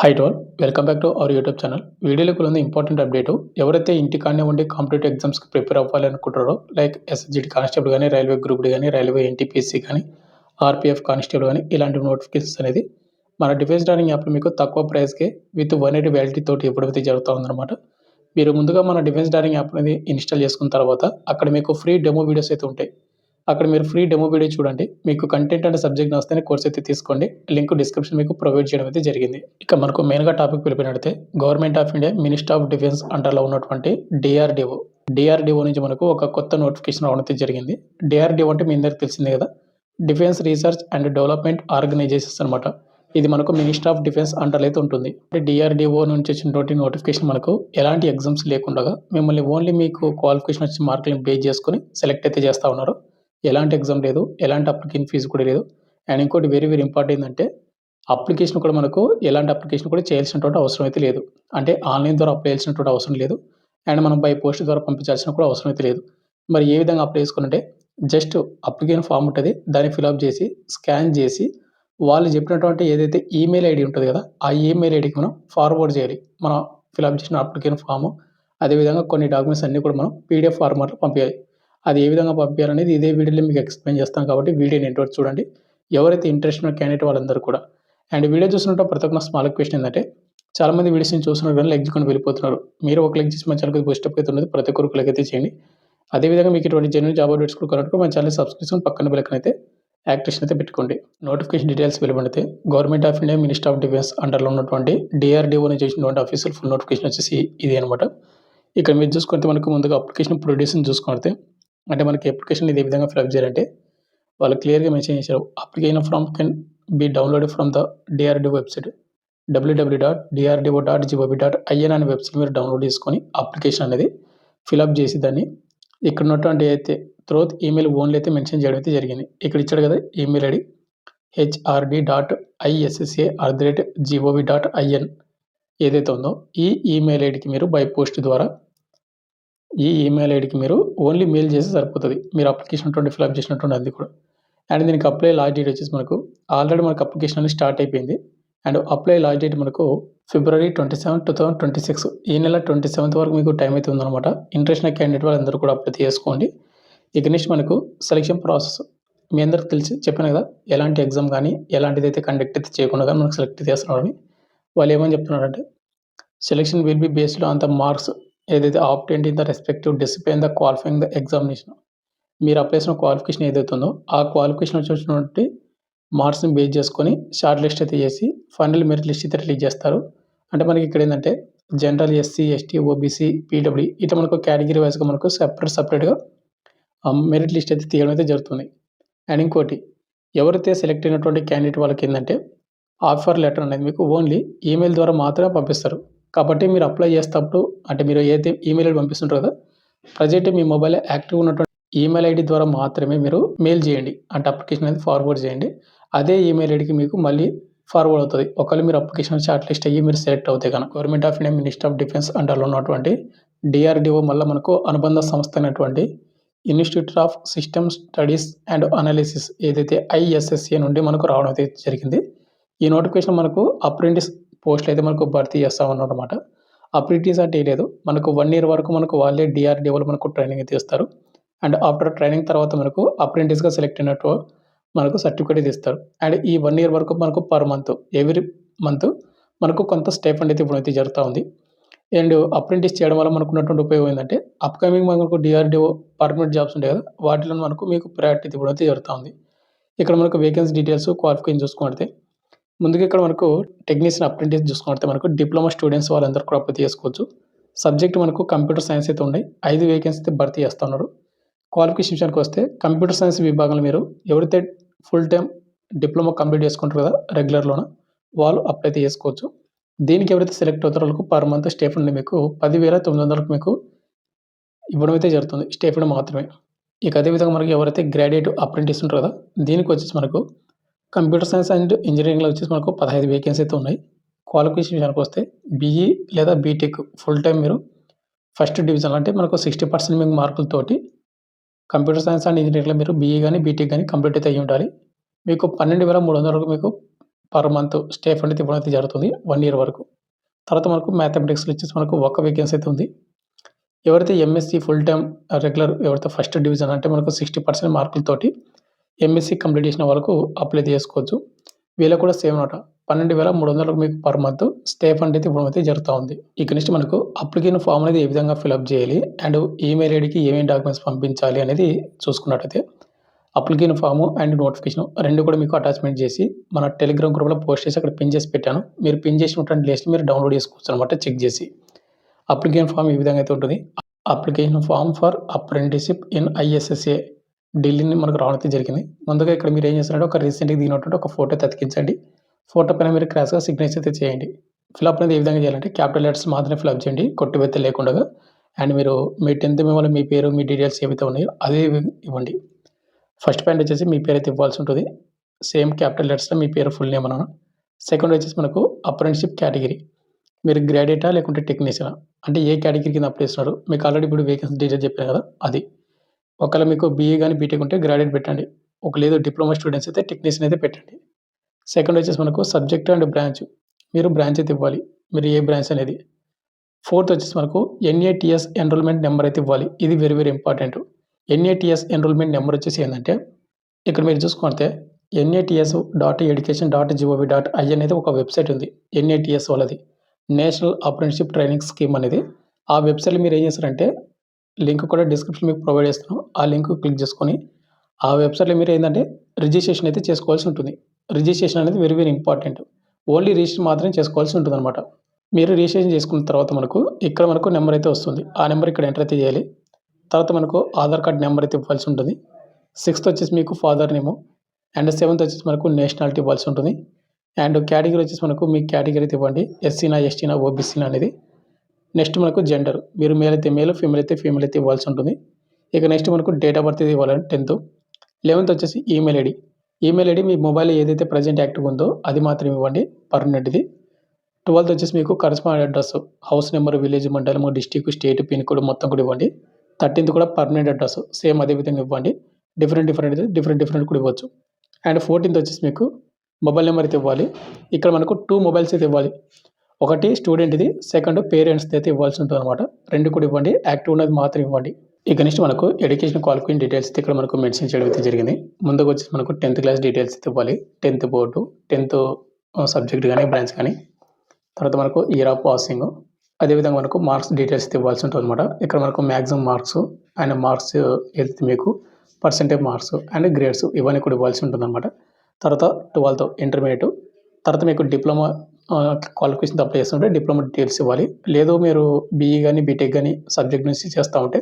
Hi to all welcome back to our YouTube channel వీడియోలోకి ఉంది important update ఎవరైతే ఇంటికాడనే ఉండి కాంపిటేటివ్ ఎగ్జామ్స్కి ప్రిపేర్ అవ్వాలి అనుకుంటారో లైక్ ఎస్జిడి కానిస్టేబుల్ కానీ రైల్వే గ్రూప్ కానీ రైల్వే ఎన్టీపీసీ కానీ ఆర్పిఎఫ్ కానిస్టేబుల్ కానీ ఇలాంటి నోటిఫికేషన్స్ అనేది మన డిఫెన్స్ డార్నింగ్ యాప్లో మీకు తక్కువ ప్రైస్కే విత్ వన్ ఎయిటీ వ్యాలిటీ తోటి ఎప్పుడైతే జరుగుతూ ఉందన్నమాట. మీరు ముందుగా మన డిఫెన్స్ డార్నింగ్ యాప్ అనేది ఇన్స్టాల్ చేసుకున్న తర్వాత అక్కడ మీకు ఫ్రీ డెమో వీడియోస్ అయితే ఉంటాయి. అక్కడ మీరు ఫ్రీ డెమో వీడియో చూడండి. మీకు కంటెంట్ అండ్ సబ్జెక్ట్ వస్తేనే కోర్స్ అయితే తీసుకోండి. లింక్ డిస్క్రిప్షన్ మీకు ప్రొవైడ్ చేయడం అయితే జరిగింది. ఇక మనకు మెయిన్గా topic వెళ్ళిపోయినట్టే government of India minister of defence అండర్లో ఉన్నటువంటి డిఆర్డిఓ డిఆర్డిఓ నుంచి మనకు ఒక కొత్త నోటిఫికేషన్ రావడం అయితే జరిగింది. డిఆర్డిఓ అంటే మీ అందరికి తెలిసిందే కదా? Defence research and development organisations అనమాట ఇది మనకు మినిస్టర్ ఆఫ్ డిఫెన్స్ అండర్లో అయితే ఉంటుంది. డిఆర్డిఓ నుంచి వచ్చినటువంటి నోటిఫికేషన్ మనకు ఎలాంటి ఎగ్జామ్స్ లేకుండా మిమ్మల్ని ఓన్లీ మీకు క్వాలిఫికేషన్ వచ్చి మార్కులను బేస్ చేసుకుని సెలెక్ట్ అయితే చేస్తూ ఉన్నారు. ఎలాంటి ఎగ్జామ్ లేదు ఎలాంటి అప్లికేషన్ ఫీజు కూడా లేదు. అండ్ ఇంకోటి వెరీ వెరీ ఇంపార్టెంట్ ఏంటంటే అప్లికేషన్ కూడా మనకు ఎలాంటి అప్లికేషన్ కూడా చేయాల్సినటువంటి అవసరం అయితే లేదు. అంటే ఆన్లైన్ ద్వారా అప్లై చేయాల్సినటువంటి అవసరం లేదు. అండ్ మనం బై పోస్ట్ ద్వారా పంపించాల్సిన కూడా అవసరం అయితే లేదు. మరి ఏ విధంగా అప్లై చేసుకుంటే జస్ట్ అప్లికేషన్ ఫామ్ ఉంటుంది దాన్ని ఫిలప్ చేసి స్కాన్ చేసి వాళ్ళు చెప్పినటువంటి ఏదైతే ఈమెయిల్ ఐడి ఉంటుంది కదా ఆ ఈమెయిల్ ఐడికి మనం ఫార్వర్డ్ చేయాలి. మనం ఫిలప్ చేసిన అప్లికేషన్ ఫాము అదేవిధంగా కొన్ని డాక్యుమెంట్స్ అన్నీ కూడా మనం పీడిఎఫ్ ఫార్మాట్లో పంపించాలి అది ఏ విధంగా పంపించాలనేది ఇదే వీడియోలో మీకు ఎక్స్ప్లెయిన్ చేస్తాం కాబట్టి వీడియోని ఎంటర్ చూడండి. ఎవరైతే ఇంట్రెస్ట్ ఉన్న క్యాండిడేట్ వాళ్ళందరూ కూడా. అండ్ వీడియో చూసినట్టు ప్రతి ఒక్క స్మాల్ క్వశ్చన్ ఏంటంటే చాలా మంది వీడియోస్ని చూస్తున్నారు కానీ లెగ్ చేసుకొని వెళ్ళిపోతున్నారు. మీరు ఒక లెగ్ చేసి మన ఛానల్కి బూస్ట్ అప్ అయితే ఉన్నది ప్రతి ఒక్కరు లైక్ అయితే చేయండి. అదేవిధంగా మీకు ఇటువంటి జెన్యున్ జాబ్ అప్డేట్స్ కూడా కనుక మన ఛానల్ సబ్స్క్రిప్షన్ పక్కన బెలకన్ అయితే యాక్టివేషన్ అయితే పెట్టుకోండి. Notification details వెలువడితే government of India minister of defence అండర్లో ఉన్నటువంటి డిఆర్డిఓ నుంచి చేసినటువంటి అఫీషియల్ ఫుల్ నోటిఫికేషన్ వచ్చేసి ఇది అనమాట ఇక్కడ మీరు చూసుకుంటే మనకు ముందుగా అప్లికేషన్ ప్రొడ్యూస్ని చూసుకుంటే అంటే మనకి అప్లికేషన్ ఇది ఏ విధంగా ఫిల్అప్ చేయాలంటే వాళ్ళు క్లియర్గా మెన్షన్ చేశారు. Application from can be download from the DRDO website WW dot DRDO dot GOB dot IN అనే వెబ్సైట్ మీరు డౌన్లోడ్ చేసుకొని అప్లికేషన్ అనేది ఫిలప్ చేసి దాన్ని ఇక్కడ ఉన్నటువంటి అయితే త్రోత్ ఈమెయిల్ ఓన్లీ అయితే మెన్షన్ చేయడం అయితే జరిగింది. ఇక్కడ ఇచ్చాడు కదా email ID HRD dot ISSA at the rate GOV dot IN ఏదైతే ఉందో ఈ ఈమెయిల్ ఐడికి మీరు బై పోస్ట్ ద్వారా ఈ ఈమెయిల్ ఐడికి మీరు ఓన్లీ మెయిల్ చేస్తే సరిపోతుంది. మీరు అప్లికేషన్ ట్వంటీ ఫిల్అప్ చేసినటువంటి అది కూడా. అండ్ దీనికి అప్లై లాస్ట్ డేట్ వచ్చేసి మనకు ఆల్రెడీ మనకు అప్లికేషన్ అనేది స్టార్ట్ అయిపోయింది. అండ్ అప్లై లాస్ట్ డేట్ మనకు February twenty seven two thousand twenty six ఈ నెల ట్వంటీ సెవెంత్ వరకు మీకు టైం అయితే ఉందన్నమాట. ఇంట్రెస్ట్ క్యాండిడేట్ వాళ్ళందరూ కూడా అప్లై చేసుకోండి. ఇక నెక్స్ట్ మనకు సెలక్షన్ ప్రాసెస్ మీ అందరికి తెలిసి చెప్పాను కదా ఎలాంటి ఎగ్జామ్ కానీ ఎలాంటిది అయితే కండక్ట్ అయితే చేయకుండా కానీ మనకు సెలెక్ట్ చేస్తున్నారని. వాళ్ళు ఏమని చెప్తున్నారంటే selection will be based on the marks ఏదైతే obtained in the respective discipline the qualifying the examination మీరు అప్లై చేసిన క్వాలిఫికేషన్ ఏదైతే ఉందో ఆ క్వాలిఫికేషన్ వచ్చినటువంటి మార్క్స్ని బేస్ చేసుకొని షార్ట్ లిస్ట్ అయితే చేసి ఫైనల్ మెరిట్ లిస్ట్ అయితే రిలీజ్ చేస్తారు. అంటే మనకి ఇక్కడ ఏంటంటే general SC ST OBC PW ఇట్లా మనకు కేటగిరీ వైజ్గా మనకు సెపరేట్ సపరేట్గా మెరిట్ లిస్ట్ అయితే తీయడం అయితే జరుగుతుంది. అండ్ ఇంకోటి ఎవరైతే సెలెక్ట్ అయినటువంటి క్యాండిడేట్ వాళ్ళకి ఏంటంటే ఆఫర్ లెటర్ అనేది మీకు ఓన్లీ ఈమెయిల్ ద్వారా మాత్రమే పంపిస్తారు. కాబట్టి మీరు అప్లై చేసేటప్పుడు అంటే మీరు ఏదైతే ఈమెయిల్ ఐడి పంపిస్తుంటారు కదా ప్రజెంట్ మీ మొబైల్ యాక్టివ్ ఉన్నటువంటి ఈమెయిల్ ఐడి ద్వారా మాత్రమే మీరు మెయిల్ చేయండి. అంటే అప్లికేషన్ అనేది ఫార్వర్డ్ చేయండి. అదే ఈమెయిల్ ఐడికి మీకు మళ్ళీ ఫార్వర్డ్ అవుతుంది. ఒకవేళ మీరు అప్లికేషన్ షార్ట్ లిస్ట్ అయ్యి మీరు సెలెక్ట్ అవుతాయి కనుక government of India minister of defence అండర్లో ఉన్నటువంటి డిఆర్డిఓ మళ్ళీ మనకు అనుబంధ సంస్థ అయినటువంటి institute of system studies and analysis ఏదైతే ఐఎస్ఎస్ఏ నుండి మనకు రావడం అయితే జరిగింది. ఈ నోటిఫికేషన్ మనకు అప్రెంటిస్ పోస్టులు అయితే మనకు భర్తీ చేస్తూ ఉన్నారు అనమాట అప్రెంటిస్ అంటే లేదు. మనకు వన్ ఇయర్ వరకు మనకు వాళ్ళే డిఆర్డీఓలు మనకు ట్రైనింగ్ అయితే ఇస్తారు. అండ్ ఆఫ్టర్ ట్రైనింగ్ తర్వాత మనకు అప్రెంటిస్గా సెలెక్ట్ అయినట్టు మనకు సర్టిఫికేట్ ఇస్తారు. అండ్ ఈ వన్ ఇయర్ వరకు మనకు పర్ మంత్ ఎవ్రీ మంత్ మనకు కొంత స్టేఫండ్ అయితే ఇప్పుడు అయితే జరుగుతూ ఉంది. అండ్ అప్రెంటిస్ చేయడం వల్ల మనకు ఉన్నటువంటి ఉపయోగం ఏంటంటే అప్కమింగ్ మనకు డిఆర్డిఓ పర్మనెంట్ జాబ్స్ ఉంటాయి కదా వాటిలో మనకు మీకు ప్రయారిటీ ఇవ్వడం అయితే జరుగుతూ ఉంది. ఇక్కడ మనకు వేకెన్సీ డీటెయిల్స్ క్వాలిఫికేషన్ చూసుకుంటే ముందుగా ఇక్కడ మనకు టెక్నీషియన్ అప్రెంటిస్ చూసుకుంటే మనకు డిప్లొమా స్టూడెంట్స్ వాళ్ళందరూ కూడా అప్లై చేసుకోవచ్చు. సబ్జెక్ట్ మనకు కంప్యూటర్ సైన్స్ అయితే ఉన్నాయి. ఐదు వేకెన్సీ అయితే భర్తీ చేస్తున్నారు. క్వాలిఫికేషన్ విషయానికి వస్తే కంప్యూటర్ సైన్స్ విభాగంలో మీరు ఎవరైతే ఫుల్ టైం డిప్లొమా కంప్లీట్ చేసుకుంటారు కదా రెగ్యులర్లోన వాళ్ళు అప్లై అయితే చేసుకోవచ్చు. దీనికి ఎవరైతే సెలెక్ట్ అవుతారో వాళ్ళకు పర్ మంత్ స్టేఫండ్ మీకు పదివేల తొమ్మిది వందలకు మీకు ఇవ్వడం అయితే జరుగుతుంది. స్టేఫండ్ మాత్రమే. ఇక అదేవిధంగా మనకి ఎవరైతే గ్రాడ్యుయేట్ అప్రెంటిస్ ఉంటారు కదా దీనికి వచ్చేసి మనకు కంప్యూటర్ సైన్స్ అండ్ ఇంజనీరింగ్లో వచ్చేసి మనకు పదహైదు వేకెన్సీ అయితే ఉన్నాయి. క్వాలిఫికేషన్ విషయానికి వస్తే బీఈ లేదా బీటెక్ ఫుల్ టైం మీరు ఫస్ట్ డివిజన్ అంటే మనకు సిక్స్టీ పర్సెంట్ మీకు మార్కులతోటి కంప్యూటర్ సైన్స్ అండ్ ఇంజనీరింగ్లో మీరు బీఈ కానీ బీటెక్ కానీ కంప్లీట్ అయితే అయ్యి ఉండాలి. మీకు పన్నెండు వేల మూడు వందల వరకు మీకు పర్ మంత్ స్టే ఫండ్ అయితే ఇవ్వడం అయితే జరుగుతుంది వన్ ఇయర్ వరకు. తర్వాత మనకు మ్యాథమెటిక్స్లో వచ్చేసి మనకు ఒక వేకెన్సీ అయితే ఉంది. ఎవరైతే ఎంఎస్సి ఫుల్ టైం రెగ్యులర్ ఎవరైతే ఫస్ట్ డివిజన్ అంటే మనకు సిక్స్టీ పర్సెంట్ మార్కులతోటి ఎంఎస్సి కంప్లీట్ చేసిన వాళ్ళకు అప్లై చేసుకోవచ్చు. వీళ్ళకు కూడా సేమ్ అనమాట పన్నెండు వేల మూడు వందలకు మీకు పర్ మంత్ స్టే ఫండ్ అయితే ఇవ్వడం అయితే జరుగుతూ ఉంది. ఇక నెక్స్ట్ మనకు అప్లికేషన్ ఫామ్ అనేది ఏ విధంగా ఫిలప్ చేయాలి? అండ్ ఈమెయిల్ ఐడికి ఏమేమి డాక్యుమెంట్స్ పంపించాలి అనేది చూసుకున్నట్టయితే అప్లికేషన్ ఫాము అండ్ నోటిఫికేషన్ రెండు కూడా మీకు అటాచ్మెంట్ చేసి మన టెలిగ్రామ్ గ్రూప్లో పోస్ట్ చేసి అక్కడ పిన్ చేసి పెట్టాను. మీరు పిన్ చేసినటువంటి లిస్ట్ మీరు డౌన్లోడ్ చేసుకోవచ్చు అనమాట చెక్ చేసి. అప్లికేషన్ ఫామ్ ఈ విధంగా అయితే ఉంటుంది? Application form for apprenticeship in ISSA ఢిల్లీని మనకు రావడం జరిగింది. ముందుగా ఇక్కడ మీరు ఏం చేస్తారంటే ఒక రీసెంట్గా దిగినటువంటి ఒక ఫోటో తతికించండి. ఫోటో పైన మీరు క్రాస్గా సిగ్నేచర్ అయితే చేయండి. ఫిలప్ అనేది ఏ విధంగా చేయాలంటే క్యాపిటల్ లెటర్స్ మాత్రమే ఫిలప్ చేయండి. కొట్టుబెత్త లేకుండా. అండ్ మీరు మీ టెన్త్ మేము మీ పేరు మీ డీటెయిల్స్ ఏవైతే ఉన్నాయో అదే ఇవ్వండి. ఫస్ట్ పాయింట్ వచ్చేసి మీ పేరు అయితే ఇవ్వాల్సి ఉంటుంది. సేమ్ క్యాపిటల్ లెటర్స్లో మీ పేరు ఫుల్ నేమ్ అన్నాను. సెకండ్ వచ్చేసి మనకు అప్రెంటిషిప్ కేటగిరీ మీరు గ్రాడ్యుయేటా లేకుంటే టెక్నీషియనా అంటే ఏ కేటగిరీ కింద అప్లై చేస్తున్నారు? మీకు ఆల్రెడీ ఇప్పుడు వేకెన్సీ డీటెయిల్ చెప్పాను కదా అది. ఒకవేళ మీకు బీఏ కానీ బీటెక్ ఉంటే గ్రాడ్యుయేట్ పెట్టండి. ఒక లేదు డిప్లొమా స్టూడెంట్స్ అయితే టెక్నీషియన్ అయితే పెట్టండి. సెకండ్ వచ్చేసి మనకు సబ్జెక్ట్ అండ్ బ్రాంచ్ మీరు బ్రాంచ్ అయితే ఇవ్వాలి. మీరు ఏ బ్రాంచ్ అనేది. ఫోర్త్ వచ్చేసి మనకు ఎన్ఏటిఎస్ ఎన్రోల్మెంట్ నెంబర్ అయితే ఇవ్వాలి. ఇది very very important NATS enrolment number వచ్చేసి ఏంటంటే ఇక్కడ మీరు చూసుకుంటే NATS dot education dot GOV dot I అనేది ఒక వెబ్సైట్ ఉంది. ఎన్ఏటిఎస్ వాళ్ళది. నేషనల్ అప్రెంటిషిప్ ట్రైనింగ్ స్కీమ్ అనేది. ఆ వెబ్సైట్లో మీరు ఏం చేస్తారంటే లింక్ కూడా డిస్క్రిప్షన్ మీకు ప్రొవైడ్ చేస్తాను. ఆ లింక్ క్లిక్ చేసుకొని ఆ వెబ్సైట్లో మీరు ఏంటంటే రిజిస్ట్రేషన్ అయితే చేసుకోవాల్సి ఉంటుంది. రిజిస్ట్రేషన్ అనేది very very important. Only register మాత్రమే చేసుకోవాల్సి ఉంటుంది అనమాట మీరు రిజిస్ట్రేషన్ చేసుకున్న తర్వాత మనకు ఇక్కడ మనకు నెంబర్ అయితే వస్తుంది. ఆ నెంబర్ ఇక్కడ ఎంటర్ అయితే చేయాలి. తర్వాత మనకు ఆధార్ కార్డ్ నెంబర్ అయితే ఇవ్వాల్సి ఉంటుంది. సిక్స్త్ వచ్చేసి మీకు ఫాదర్ నేము. అండ్ సెవెంత్ వచ్చేసి మనకు నేషనాలిటీ ఇవ్వాల్సి ఉంటుంది. అండ్ కేటగిరీ వచ్చేసి మనకు మీ కేటగిరీ అయితే ఇవ్వండి. ఎస్సీనా ఎస్టీనా ఓబీసీనా అనేది నెక్స్ట్ మనకు జెండర్ మీరు మేల్ అయితే మేల్ ఫీమేల్ అయితే ఫీమేల్ అయితే ఇవ్వాల్సి ఉంటుంది. ఇక నెక్స్ట్ మనకు డేట్ ఆఫ్ బర్త్ అయితే ఇవ్వాలంటే టెన్త్ లెవెన్త్ వచ్చేసి ఈమెయిల్ ఐడి ఈమెయిల్ ఐడి మీ మొబైల్ ఏదైతే ప్రజెంట్ యాక్టివ్ ఉందో అది మాత్రం ఇవ్వండి పర్మనెంట్ది ట్వెల్త్ వచ్చేసి మీకు correspond address house number village మండలం డిస్టిక్ స్టేట్ పిన్ కోడ్ మొత్తం కూడా ఇవ్వండి. థర్టీన్త్ కూడా పర్మనెంట్ అడ్రస్ సేమ్ అదే విధంగా ఇవ్వండి. డిఫరెంట్ డిఫరెంట్ అయితే డిఫరెంట్ డిఫరెంట్ కూడా ఇవ్వచ్చు. అండ్ ఫోర్టీన్త్ వచ్చేసి మీకు మొబైల్ నెంబర్ అయితే ఇవ్వాలి. ఇక్కడ మనకు టూ మొబైల్స్ అయితే ఇవ్వాలి. ఒకటి స్టూడెంట్ది సెకండ్ పేరెంట్స్ది అయితే ఇవ్వాల్సి ఉంటుంది అనమాట రెండు కూడా ఇవ్వండి యాక్టివ్ ఉన్నది మాత్రం ఇవ్వండి. ఇక నెక్స్ట్ మనకు ఎడ్యుకేషన్ క్వాలిఫికేషన్ డీటెయిల్స్ అయితే ఇక్కడ మనకు మెన్షన్ చేయడం అయితే జరిగింది. ముందుకు వచ్చేసి మనకు టెన్త్ క్లాస్ డీటెయిల్స్ అయితే ఇవ్వాలి. టెన్త్ బోర్డు టెన్త్ సబ్జెక్ట్ కానీ బ్రాంచ్ కానీ తర్వాత మనకు ఇయర్ ఆఫ్ పాసింగ్ అదేవిధంగా మనకు మార్క్స్ డీటెయిల్స్ అయితే ఇవ్వాల్సి ఉంటుంది అనమాట ఇక్కడ మనకు మ్యాక్సిమం మార్క్స్ అండ్ మార్క్స్ ఏదైతే మీకు పర్సెంటేజ్ మార్క్స్ అండ్ గ్రేడ్స్ ఇవన్నీ కూడా ఇవ్వాల్సి ఉంటుంది అనమాట తర్వాత ట్వెల్త్ ఇంటర్మీడియట్ తర్వాత మీకు డిప్లొమా క్వాలిఫికేషన్ అప్లై చేస్తుంటే డిప్లొమా డీటెయిల్స్ ఇవ్వాలి. లేదు మీరు బీఈ కానీ బీటెక్ కానీ సబ్జెక్ట్ నుంచి చేస్తూ ఉంటే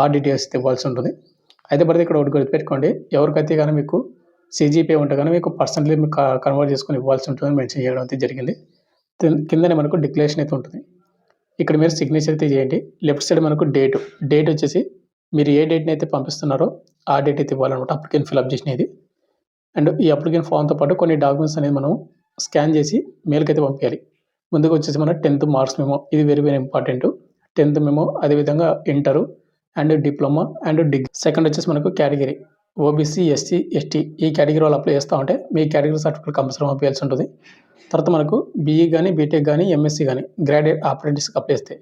ఆ డీటెయిల్స్ ఇవ్వాల్సి ఉంటుంది. అయితే పడితే ఇక్కడ ఒకటి గుర్తుపెట్టుకోండి. ఎవరికైతే కానీ మీకు సిజిపిఏ ఉంటే కానీ మీకు పర్సనలీ మీకు కన్వర్ట్ చేసుకొని ఇవ్వాల్సి ఉంటుందని మెన్షన్ చేయడం అయితే జరిగింది. కిందనే మనకు డిక్లరేషన్ అయితే ఉంటుంది. ఇక్కడ మీరు సిగ్నేచర్ అయితే చేయండి. లెఫ్ట్ సైడ్ మనకు డేట్ డేట్ వచ్చేసి మీరు ఏ డేట్ని అయితే పంపిస్తున్నారో ఆ డేట్ అయితే ఇవ్వాలన్నమాట. అప్లికేషన్ ఫిల్అప్ చేసినది. అండ్ ఈ అప్లికేషన్ ఫామ్తో పాటు కొన్ని డాక్యుమెంట్స్ అనేది మనం స్కాన్ చేసి మెయిల్కి అయితే పంపించాలి ముందుకు వచ్చేసి మన టెన్త్ మార్క్స్ మేమో ఇది వెరీ వెరీ ఇంపార్టెంట్ టెన్త్ మేము అదేవిధంగా inter and diploma and degree. Second వచ్చేసి మనకు కేటగిరీ. ఓబీసీ ఎస్సీ ఎస్టీ ఈ కేటగిరీ వాళ్ళు అప్లై చేస్తూ ఉంటే మీ కేటగిరీ సర్టిఫికేట్ కంపల్సరీ పంపించాల్సి ఉంటుంది. తర్వాత మనకు బీఈ కానీ బీటెక్ కానీ ఎంఎస్సీ కానీ గ్రాడ్యుయేట్ అప్రెంటిస్కి అప్లై చేస్తే.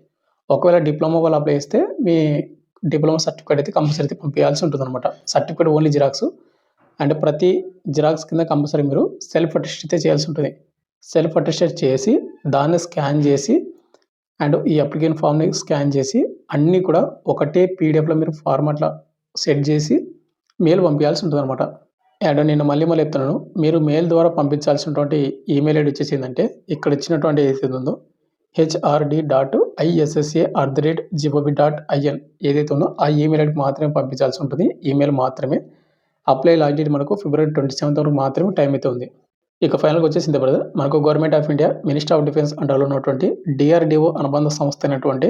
ఒకవేళ డిప్లొమా వాళ్ళు అప్లై చేస్తే మీ డిప్లొమా సర్టిఫికేట్ అయితే కంపల్సరీ అయితే పంపించాల్సి ఉంటుంది అనమాట సర్టిఫికేట్ ఓన్లీ జిరాక్స్. అండ్ ప్రతి జిరాక్స్ కింద కంపల్సరీ మీరు సెల్ఫ్ అటెస్ట్ అయితే చేయాల్సి ఉంటుంది. సెల్ఫ్ అటెస్టెడ్ చేసి దాన్ని స్కాన్ చేసి అండ్ ఈ అప్లికేషన్ ఫామ్ని స్కాన్ చేసి అన్నీ కూడా ఒకటే పీడిఎఫ్లో మీరు ఫార్మాట్లో సెట్ చేసి మెయిల్ పంపించాల్సి ఉంటుంది అనమాట అండ్ నేను మళ్ళీ మళ్ళీ చెప్తున్నాను మీరు మెయిల్ ద్వారా పంపించాల్సినటువంటి ఈమెయిల్ ఐడి వచ్చేసి ఏంటంటే ఇక్కడ ఇచ్చినటువంటి ఏదైతే ఉందో HRD dot ISSA at the rate GOB dot IN ఏదైతే ఉందో ఆ ఈమెయిల్ ఐడికి మాత్రమే పంపించాల్సి ఉంటుంది. ఈమెయిల్ మాత్రమే అప్లై లాస్ట్ డేట్ మనకు ఫిబ్రవరి ట్వంటీ సెవెంత్ వరకు మాత్రమే టైం అయితే ఉంది. ఇక ఫైనల్గా వచ్చేసింది బ్రదర్ మనకు government of India minister of defence అండర్లో ఉన్నటువంటి డిఆర్డిఓ అనుబంధ సంస్థ అయినటువంటి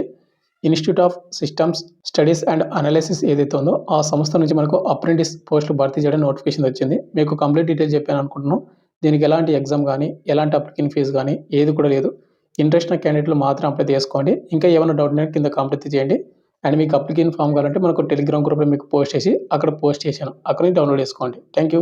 institute of systems studies and analysis ఏదైతే ఉందో ఆ సంస్థ నుంచి మనకు అప్రెంటిస్ పోస్టులు భర్తీ చేయడం నోటిఫికేషన్ వచ్చింది. మీకు కంప్లీట్ డీటెయిల్ చెప్పాను అనుకుంటున్నాను. దీనికి ఎలాంటి ఎగ్జామ్ కానీ ఎలాంటి అప్లికేషన్ ఫీజు కానీ ఏది కూడా లేదు. ఇంట్రెస్ట్ ఉన్న క్యాండిడేట్లు మాత్రం అప్లై చేసుకోండి. ఇంకా ఏమైనా డౌట్ ఉంటే కింద కంప్లీట్ చేయండి. అండ్ మీకు అప్లికేషన్ ఫామ్ కావాలంటే మనకు టెలిగ్రామ్ గ్రూప్లో మీకు పోస్ట్ చేసి అక్కడ పోస్ట్ చేశాను. అక్కడ డౌన్లోడ్ చేసుకోండి. Thank you.